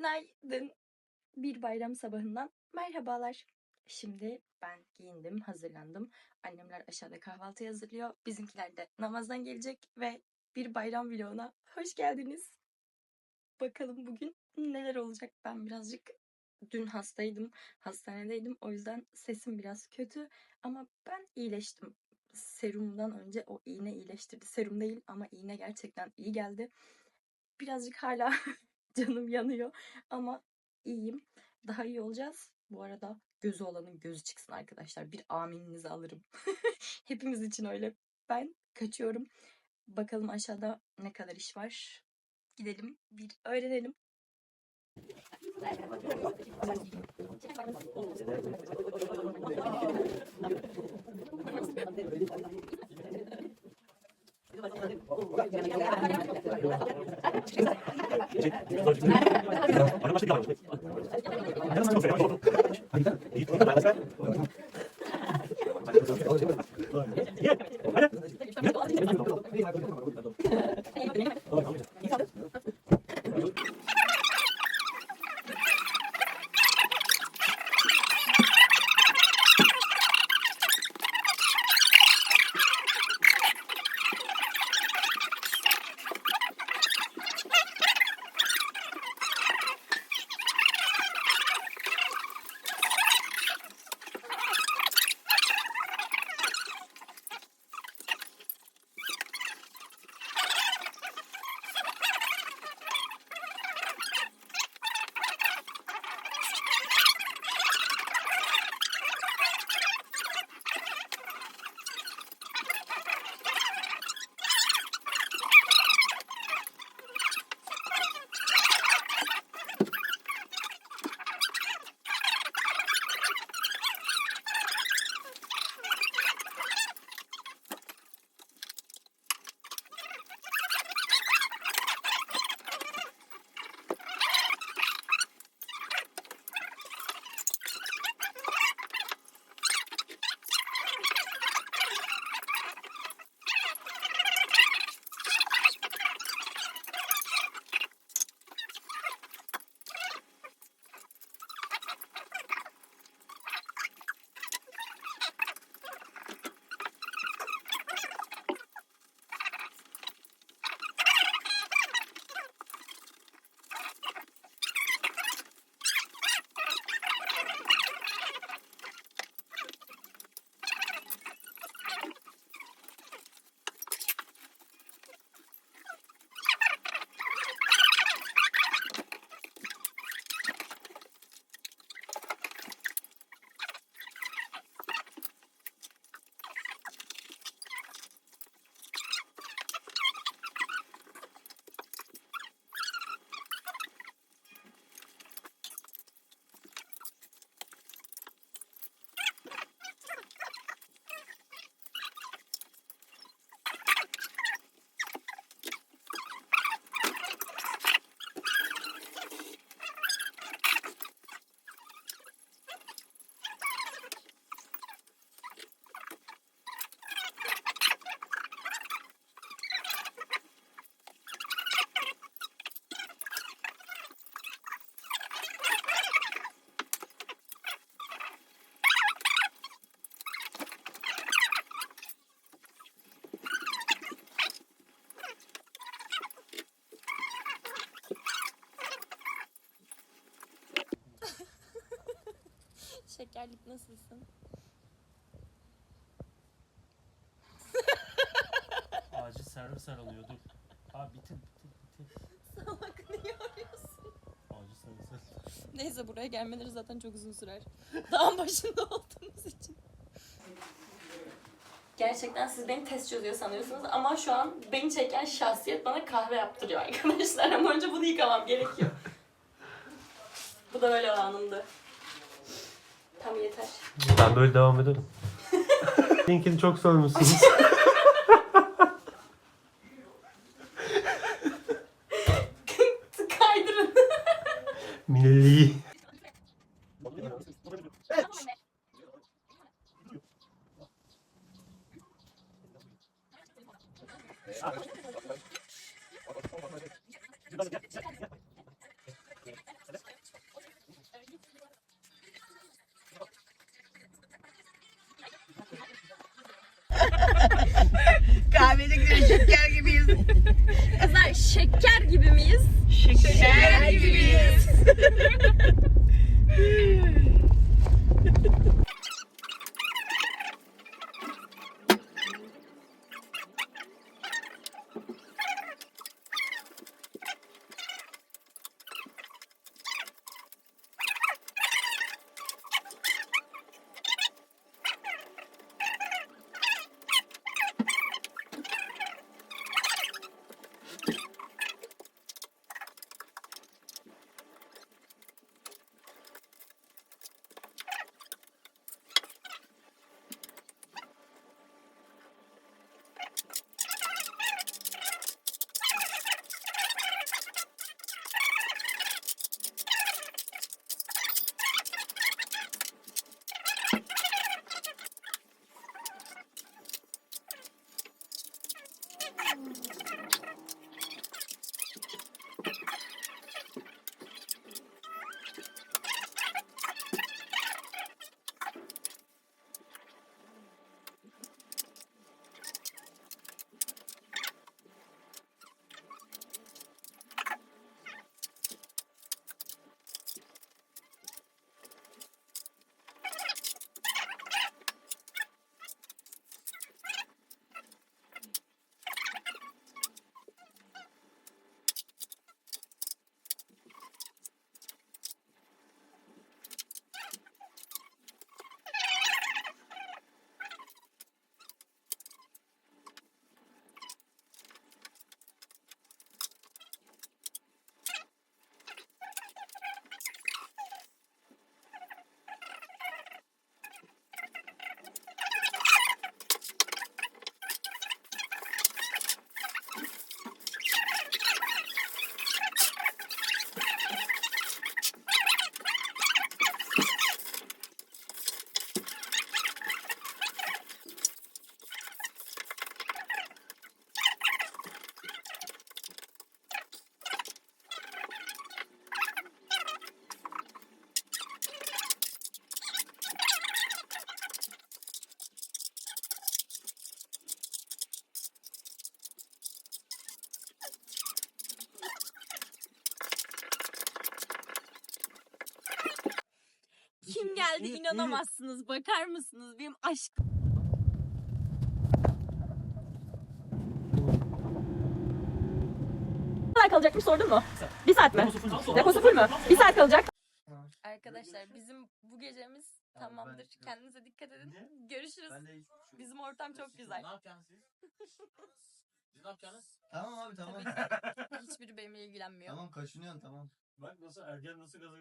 Günaydın. Bir bayram sabahından merhabalar. Şimdi ben giyindim, hazırlandım. Annemler aşağıda kahvaltı hazırlıyor. Bizimkiler de namazdan gelecek ve bir bayram vloguna hoş geldiniz. Bakalım bugün neler olacak. Ben birazcık dün hastaydım, hastanedeydim. O yüzden sesim biraz kötü ama ben iyileştim. Serumdan önce o iğne iyileştirdi. Serum değil ama iğne gerçekten iyi geldi. Birazcık hala canım yanıyor ama iyiyim. Daha iyi olacağız. Bu arada gözü olanın gözü çıksın arkadaşlar. Bir amininizi alırım. Hepimiz için öyle. Ben kaçıyorum. Bakalım aşağıda ne kadar iş var. Gidelim bir öğrenelim. 일단 Şekerlik nasılsın? Acil servis aranıyor dur. Abi bitir bitir bitir. Salak niye arıyorsun? Acil servis aranıyor. Neyse buraya gelmeleri zaten çok uzun sürer. Dağın başında olduğumuz için. Gerçekten siz beni test çözüyor sanıyorsunuz ama şu an beni çeken şahsiyet bana kahve yaptırıyor arkadaşlar. Ama önce bunu yıkamam gerekiyor. Bu da böyle anımdı. Tam yeter. Ben böyle devam ederim. Linkini çok sormuşsunuz. Kaydırın. Milli. Kahvede gidiyor şeker gibiyiz. Kızlar şeker gibi miyiz? Şeker gibiyiz. Kim geldi inanamazsınız. Bakar mısınız? Benim aşk Ne kadar kalacakmış sordun mu? Bir saat mi? Deposu full mü? Bir saat kalacak. Arkadaşlar bizim bu gecemiz tamamdır. Kendinize dikkat edin. Görüşürüz. Bizim ortam çok güzel. Ne yapacaksınız siz? Siz ne yapacaksınız? Tamam abi tamam. Hiçbiri benimle ilgilenmiyor. tamam kaşınıyorsun tamam. Bak nasıl ergen nasıl gaza